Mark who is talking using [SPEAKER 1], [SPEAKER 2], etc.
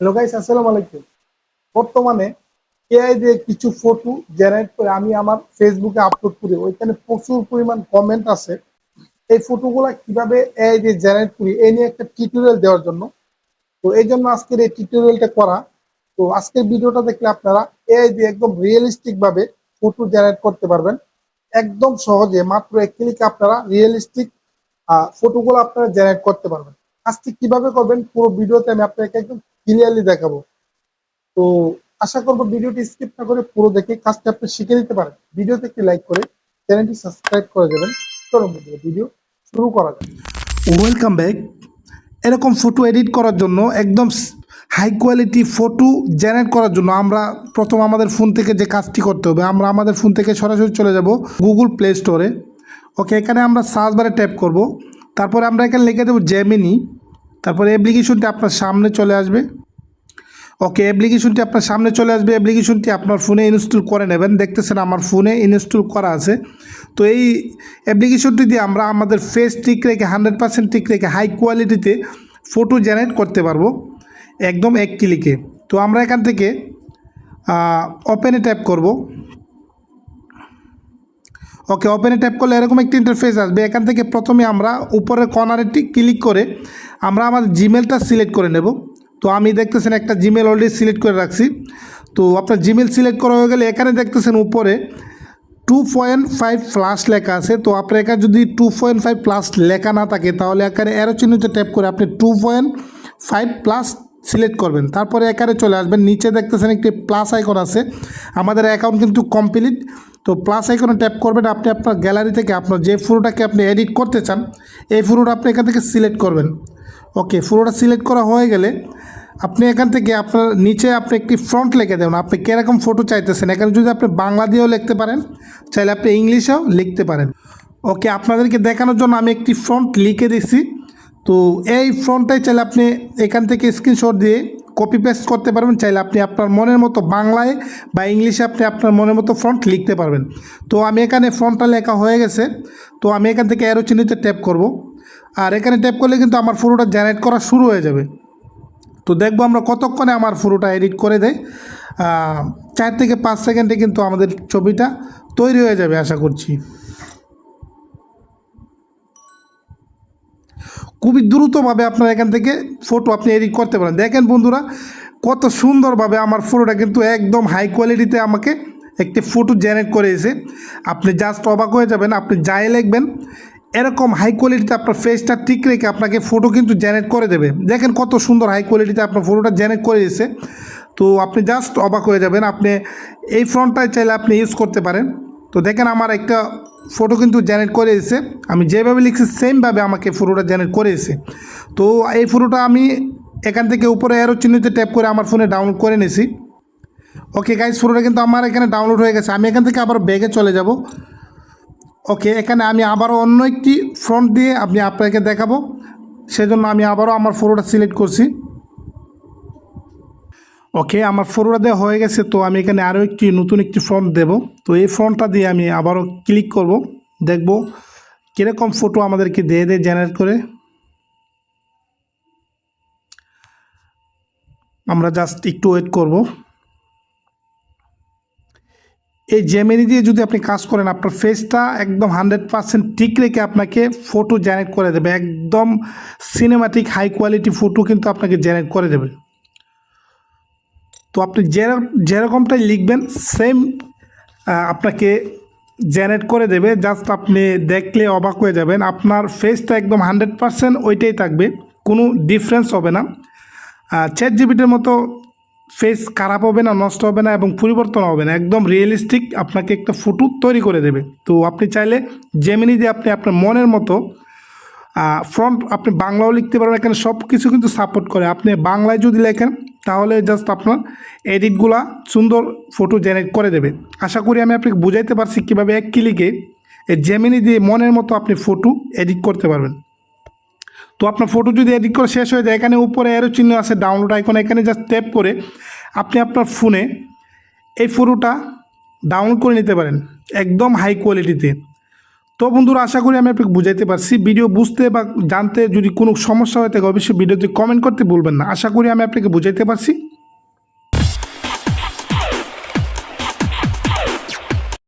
[SPEAKER 1] Hello guys আসসালামু আলাইকুম। বর্তমানে এআই দিয়ে কিছু ফটো জেনারেট করে আমি আমার ফেসবুকে আপলোড করি। ওইখানে প্রচুর পরিমাণ কমেন্ট আছে। এই ফটোগুলা কীভাবে এআই দিয়ে জেনারেট করি এই নিয়ে একটা টিউটোরিয়াল দেওয়ার জন্য। তো এই জন্য আজকের এই টিউটোরিয়ালটা করা। তো আজকের ভিডিওটা দেখলে আপনারা এআই দিয়ে একদম রিয়েলিস্টিক ভাবে ফটো জেনারেট করতে পারবেন। একদম সহজে, মাত্র এক ক্লিকে আপনারা রিয়েলিস্টিক ফটোগুলো আপনারা জেনারেট করতে পারবেন। আজকে কীভাবে করবেন, পুরো ভিডিওতে আমি আপনাকে একদম ক্লিয়ারলি দেখাবো। তো আশা করব ভিডিওটি স্কিপ না করে পুরো দেখে কাজটা আপনি শিখে নিতে পারেন। ভিডিওতে একটি লাইক করে চ্যানেলটি সাবস্ক্রাইব করে দেবেন। চলুন ভিডিও শুরু করা যাক।
[SPEAKER 2] ওয়েলকাম ব্যাক এরকম ফটো এডিট করার জন্য, একদম হাই কোয়ালিটি ফটো জেনারেট করার জন্য আমরা প্রথম আমাদের ফোন থেকে যে কাজটি করতে হবে, আমরা আমাদের ফোন থেকে সরাসরি চলে যাব গুগল প্লে স্টোরে ওকে এখানে আমরা সার্চ বারে ট্যাপ করব। তারপরে আমরা এখানে লিখে দেবো জেমিনি তারপরে অ্যাপ্লিকেশনটি আপনার সামনে চলে আসবে। ওকে অ্যাপ্লিকেশনটি আপনার সামনে চলে আসবে। অ্যাপ্লিকেশনটি আপনার ফোনে ইনস্টল করে নেবেন। দেখতেছেন আমার ফোনে ইনস্টল করা আছে। তো এই অ্যাপ্লিকেশনটি দিয়ে আমরা আমাদের ফেস ঠিক রেখে হান্ড্রেড পার্সেন্ট ঠিক রেখে হাই কোয়ালিটিতে ফটো জেনারেট করতে পারব। একদম এক ক্লিকে তো আমরা এখান থেকে ওপেনে ট্যাপ করব। ওকে ওপেনে ট্যাপ করলে এরকম একটি ইন্টারফেস আসবে। এখান থেকে প্রথমে আমরা উপরের কর্নারে ক্লিক করে আমরা আমাদের জিমেলটা সিলেক্ট করে নেব। তো আমি দেখতেছেন একটা জিমেল অলরেডি সিলেক্ট করে রাখছি। তো আপনার জিমেল সিলেক্ট করা হয়ে গেলে এখানে দেখতেছেন উপরে টু পয়েন্ট ফাইভ প্লাস লেখা আছে। তো আপনার এখানে যদি টু পয়েন্ট ফাইভ প্লাস লেখা না থাকে, তাহলে এখানে অ্যারো চিহ্নতে ট্যাপ করে আপনি two point five plus select করবেন। তারপরে একারে চলে আসবেন। নিচে দেখতেছেন একটি প্লাস আইকন আছে। আমাদের অ্যাকাউন্ট কিন্তু কমপ্লিট তো প্লাস আইকনে ট্যাপ করবেন। আপনি আপনার গ্যালারি থেকে আপনার যে ফটোটাকে আপনি এডিট করতে চান, এই ফটোটা আপনি এখান থেকে সিলেক্ট করবেন। ওকে ফটোটা সিলেক্ট করা হয়ে গেলে আপনি এখান থেকে আপনার নিচে আপনি একটি ফ্রন্ট লিখে দেবেন। আপনি কীরকম ফটো চাইতেছেন? এখানে যদি আপনি বাংলা দিয়েও লিখতে পারেন, চাইলে আপনি ইংলিশেও লিখতে পারেন। ওকে আপনাদেরকে দেখানোর জন্য আমি একটি ফ্রন্ট লিখে দিছি। তো এই ফ্রন্টটাই চাইলে আপনি এখান থেকে স্ক্রিনশট দিয়ে কপি পেস্ট করতে পারবেন। চাইলে আপনি আপনার মনের মতো বাংলায় বা ইংলিশে আপনি আপনার মনের মতো ফ্রন্ট লিখতে পারবেন। তো আমি এখানে ফ্রন্টটা লেখা হয়ে গেছে। তো আমি এখান থেকে অ্যারো চিহ্নিতে ট্যাপ করব। আর এখানে ট্যাপ করলে কিন্তু আমার ফটোটা জেনারেট করা শুরু হয়ে যাবে। তো দেখব আমরা কতক্ষণে আমার ফটোটা এডিট করে দেয় চার থেকে পাঁচ সেকেন্ডে কিন্তু আমাদের ছবিটা তৈরি হয়ে যাবে আশা করছি। খুবই দ্রুতভাবে আপনার এখান থেকে ফটো আপনি এডিট করতে পারেন। দেখেন বন্ধুরা, কত সুন্দরভাবে আমার ফটোটা কিন্তু একদম হাই কোয়ালিটিতে আমাকে একটি ফটো জেনারেট করে এসে আপনি জাস্ট অবাক হয়ে যাবেন, আপনি যাই লিখবেন, এরকম হাই কোয়ালিটিতে আপনার ফেসটা ঠিক রেখে আপনাকে ফটো কিন্তু জেনারেট করে দেবে। দেখেন কত সুন্দর হাই কোয়ালিটিতে আপনার ফটোটা জেনারেট করে এসে তো আপনি জাস্ট অবাক হয়ে যাবেন, আপনি এই ফ্রন্টটাই চাইলে আপনি ইউজ করতে পারেন। তো দেখেন আমার একটা ফটো কিন্তু জেনারেট করে এসেছে আমি যেভাবে লিখছি সেমভাবে আমাকে ফটোটা জেনারেট করে এসেছে তো এই ফটোটা আমি এখান থেকে উপরে অ্যারো চিহ্নিতে ট্যাপ করে আমার ফোনে ডাউনলোড করে নিয়েছি ওকে গাইজ ফটোটা কিন্তু আমার এখানে ডাউনলোড হয়ে গেছে। আমি এখান থেকে আবার ব্যাগে চলে যাব। ওকে এখানে আমি আবারও অন্য একটি ফ্রন্ট দিয়ে আপনি আপনাকে দেখাবো। সেজন্য আমি আবারও আমার ফটোটা সিলেক্ট করছি। ওকে আমার ফটোটা দেওয়া হয়ে গেছে, তো আমি এখানে আরও একটি, নতুন একটি ফ্রন্ট দেব। তো এই ফ্রন্টটা দিয়ে আমি আবারও ক্লিক করব। দেখব কীরকম ফটো আমাদেরকে দিয়ে দেয় জেনারেট করে। আমরা জাস্ট একটু ওয়েট করব। এই জেমেনি দিয়ে যদি আপনি কাজ করেন, আপনার ফেসটা একদম হান্ড্রেড পার্সেন্ট ঠিক রেখে আপনাকে ফটো জেনারেট করে দেবে। একদম সিনেমাটিক হাই কোয়ালিটি ফটো কিন্তু আপনাকে জেনারেট করে দেবে। তো আপনি যে যেরকমটাই লিখবেন সেম আপনাকে জেনারেট করে দেবে। জাস্ট আপনি দেখলে অবাক হয়ে যাবেন, আপনার ফেসটা একদম হান্ড্রেড পারসেন্ট ওইটাই থাকবে, কোনো ডিফারেন্স হবে না। চ্যাট জিবিটির মতো ফেস খারাপ হবে না, নষ্ট হবে না এবং পরিবর্তন হবে না, একদম রিয়েলিস্টিক আপনাকে একটা ফটো তৈরি করে দেবে। তো আপনি চাইলে জেমিনি দিয়ে আপনি আপনার মনের মতো ফ্রন্ট আপনি বাংলাও লিখতে পারবেন, এখানে সব কিছু কিন্তু সাপোর্ট করে। আপনি বাংলায় যদি লেখেন তাহলে জাস্ট আপনার এডিটগুলা সুন্দর ফটো জেনারেট করে দেবে। আশা করি আমি আপনাকে বুঝাইতে পারছি কীভাবে এক ক্লিকে এই জেমিনি দিয়ে মনের মতো আপনি ফটো এডিট করতে পারবেন। তো আপনার ফটো যদি এডিট করে শেষ হয়ে যায়, এখানে উপরে এরও চিহ্ন আছে ডাউনলোড আইকন এখানে জাস্ট ট্যাপ করে আপনি আপনার ফোনে এই ফটোটা ডাউনলোড করে নিতে পারেন, একদম হাই কোয়ালিটিতে তো বন্ধুরা, আশা করি আমি আপনাকে বুঝাইতে পারছি। ভিডিও বুঝতে বা জানতে যদি কোনো সমস্যা হয়ে থাকে অবশ্যই ভিডিওতে কমেন্ট করতে ভুলবেন না। আশা করি আমি আপনাকে বুঝাইতে পারছি।